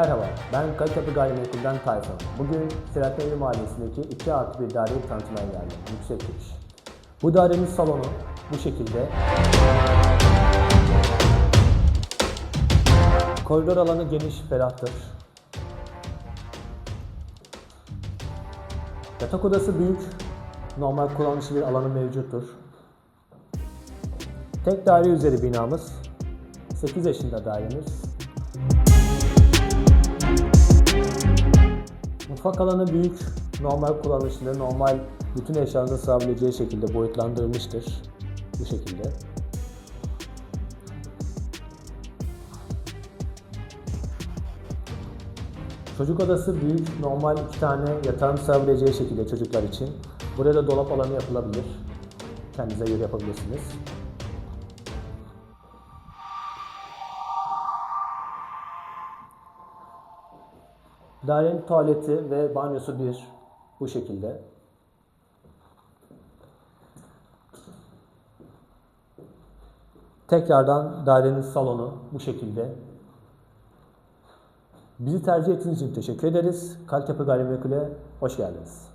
Merhaba, ben Kalitepe Gayrimenkul'den Tayfun. Bugün Selahattin Mahallesi'ndeki 2 artı bir daireyi tanıtmaya geldim. Yüksek giriş. Bu dairenin salonu bu şekilde. Koridor alanı geniş, ferahtır. Yatak odası büyük, normal kullanışlı bir alanı mevcuttur. Tek daire üzeri binamız, 8 yaşında dairemiz. Mutfak alanı büyük, normal kullanışlı, normal bütün eşyalarını sığabileceği şekilde boyutlandırılmıştır. Bu şekilde. Çocuk odası büyük, normal iki tane yatağın sığabileceği şekilde çocuklar için. Buraya da dolap alanı yapılabilir. Kendinize göre yapabilirsiniz. Dairenin tuvaleti ve banyosu bir bu şekilde. Tekrardan dairenin salonu bu şekilde. Bizi tercih ettiğiniz için teşekkür ederiz. Kaltepe Gayrimenkul'e hoş geldiniz.